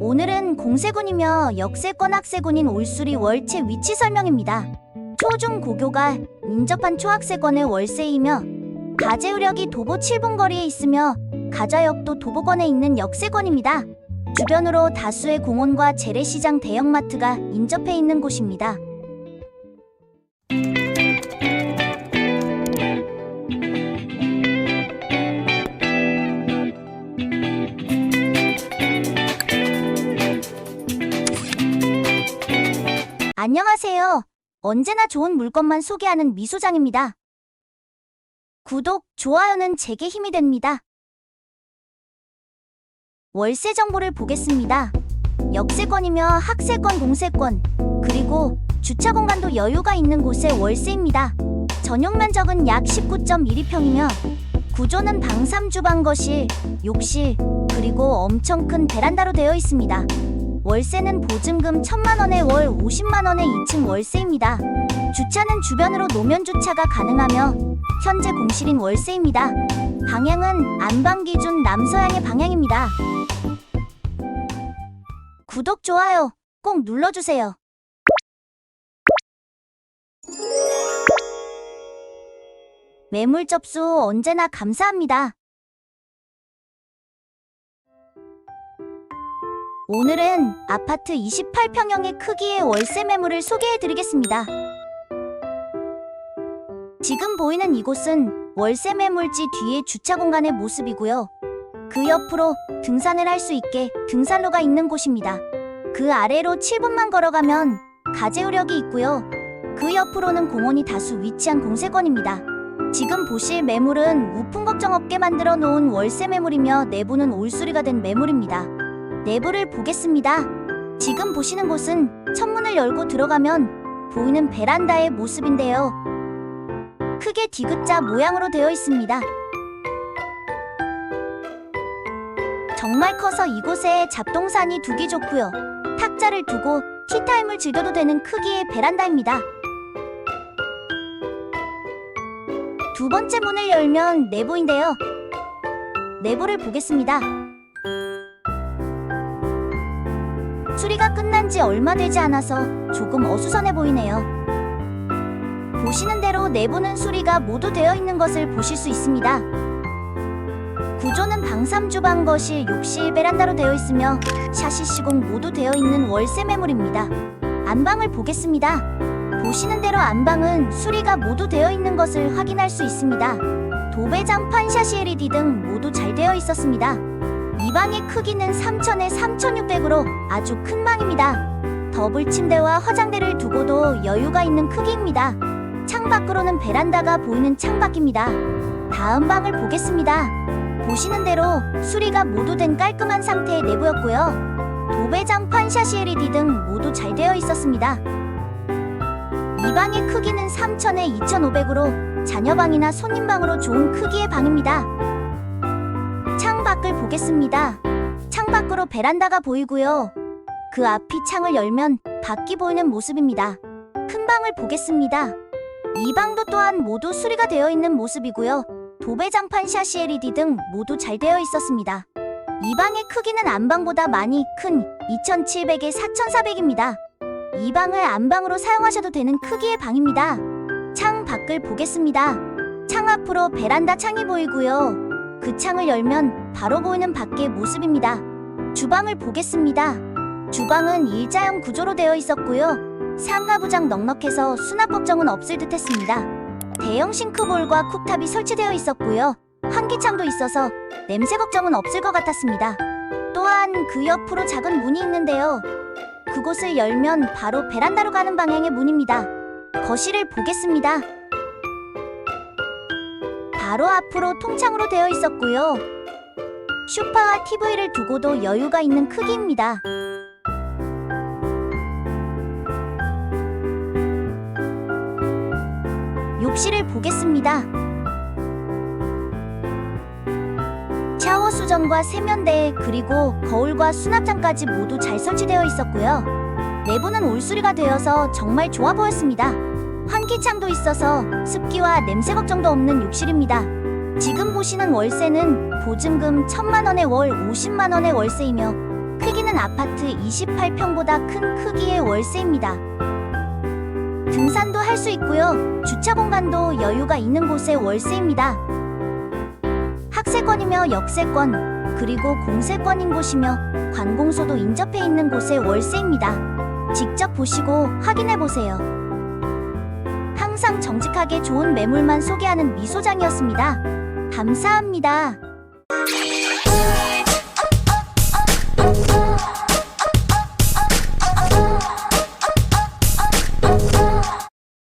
오늘은 공세군이며 역세권 학세군인 올수리 월세 위치 설명입니다. 초중 고교가 인접한 초학세권의 월세이며 가재우력이 도보 7분 거리에 있으며 가좌역도 도보권에 있는 역세권입니다. 주변으로 다수의 공원과 재래시장 대형마트가 인접해 있는 곳입니다. 안녕하세요. 언제나 좋은 물건만 소개하는 미소장입니다. 구독, 좋아요는 제게 힘이 됩니다. 월세 정보를 보겠습니다. 역세권이며 학세권, 공세권, 그리고 주차 공간도 여유가 있는 곳의 월세입니다. 전용 면적은 약 19.12평이며 구조는 방 3주방 거실, 욕실, 그리고 엄청 큰 베란다로 되어 있습니다. 월세는 보증금 1천만 원에 월 50만 원의 2층 월세입니다. 주차는 주변으로 노면 주차가 가능하며 현재 공실인 월세입니다. 방향은 안방 기준 남서향의 방향입니다. 구독, 좋아요 꼭 눌러주세요. 매물 접수 언제나 감사합니다. 오늘은 아파트 28평형의 크기의 월세 매물을 소개해 드리겠습니다. 지금 보이는 이곳은 월세 매물지 뒤에 주차 공간의 모습이고요. 그 옆으로 등산을 할 수 있게 등산로가 있는 곳입니다. 그 아래로 7분만 걸어가면 가재우력이 있고요. 그 옆으로는 공원이 다수 위치한 공세권입니다. 지금 보실 매물은 우풍 걱정 없게 만들어 놓은 월세 매물이며 내부는 올수리가 된 매물입니다. 내부를 보겠습니다. 지금 보시는 곳은 천문을 열고 들어가면 보이는 베란다의 모습인데요. 크게 디귿자 모양으로 되어 있습니다. 정말 커서 이곳에 잡동사니 두기 좋고요. 탁자를 두고 티타임을 즐겨도 되는 크기의 베란다입니다. 두 번째 문을 열면 내부인데요. 내부를 보겠습니다. 수리가 끝난 지 얼마 되지 않아서 조금 어수선해 보이네요. 보시는 대로 내부는 수리가 모두 되어 있는 것을 보실 수 있습니다. 구조는 방 3주방 거실, 욕실, 베란다로 되어 있으며 샤시 시공 모두 되어 있는 월세 매물입니다. 안방을 보겠습니다. 보시는 대로 안방은 수리가 모두 되어 있는 것을 확인할 수 있습니다. 도배장판 샤시 LED 등 모두 잘 되어 있었습니다. 이 방의 크기는 3000에 3600으로 아주 큰 방입니다. 더블 침대와 화장대를 두고도 여유가 있는 크기입니다. 창 밖으로는 베란다가 보이는 창밖입니다. 다음 방을 보겠습니다. 보시는 대로 수리가 모두 된 깔끔한 상태의 내부였고요. 도배장판 샤시 LED 등 모두 잘 되어 있었습니다. 이 방의 크기는 3000에 2500으로 자녀방이나 손님방으로 좋은 크기의 방입니다. 창 밖을 보겠습니다. 창 밖으로 베란다가 보이고요. 그 앞이 창을 열면 밖이 보이는 모습입니다. 큰 방을 보겠습니다. 이 방도 또한 모두 수리가 되어 있는 모습이고요. 도배장판 샤시 LED 등 모두 잘 되어 있었습니다. 이 방의 크기는 안방보다 많이 큰 2700에 4400입니다. 이 방을 안방으로 사용하셔도 되는 크기의 방입니다. 창 밖을 보겠습니다. 창 앞으로 베란다 창이 보이고요. 그 창을 열면 바로 보이는 밖의 모습입니다. 주방을 보겠습니다. 주방은 일자형 구조로 되어 있었고요. 상하부장 넉넉해서 수납 걱정은 없을 듯 했습니다. 대형 싱크볼과 쿡탑이 설치되어 있었고요. 환기창도 있어서 냄새 걱정은 없을 것 같았습니다. 또한 그 옆으로 작은 문이 있는데요. 그곳을 열면 바로 베란다로 가는 방향의 문입니다. 거실을 보겠습니다. 바로 앞으로 통창으로 되어 있었고요. 쇼파와 TV를 두고도 여유가 있는 크기입니다. 욕실을 보겠습니다. 샤워 수전과 세면대 그리고 거울과 수납장까지 모두 잘 설치되어 있었고요. 내부는 올수리가 되어서 정말 좋아 보였습니다. 환기창도 있어서 습기와 냄새 걱정도 없는 욕실입니다. 지금 보시는 월세는 보증금 1천만 원에 월 50만 원의 월세이며 크기는 아파트 28평보다 큰 크기의 월세입니다. 등산도 할 수 있고요. 주차 공간도 여유가 있는 곳의 월세입니다. 학세권이며 역세권, 그리고 공세권인 곳이며 관공서도 인접해 있는 곳의 월세입니다. 직접 보시고 확인해 보세요. 항상 정직하게 좋은 매물만 소개하는 미소장이었습니다. 감사합니다.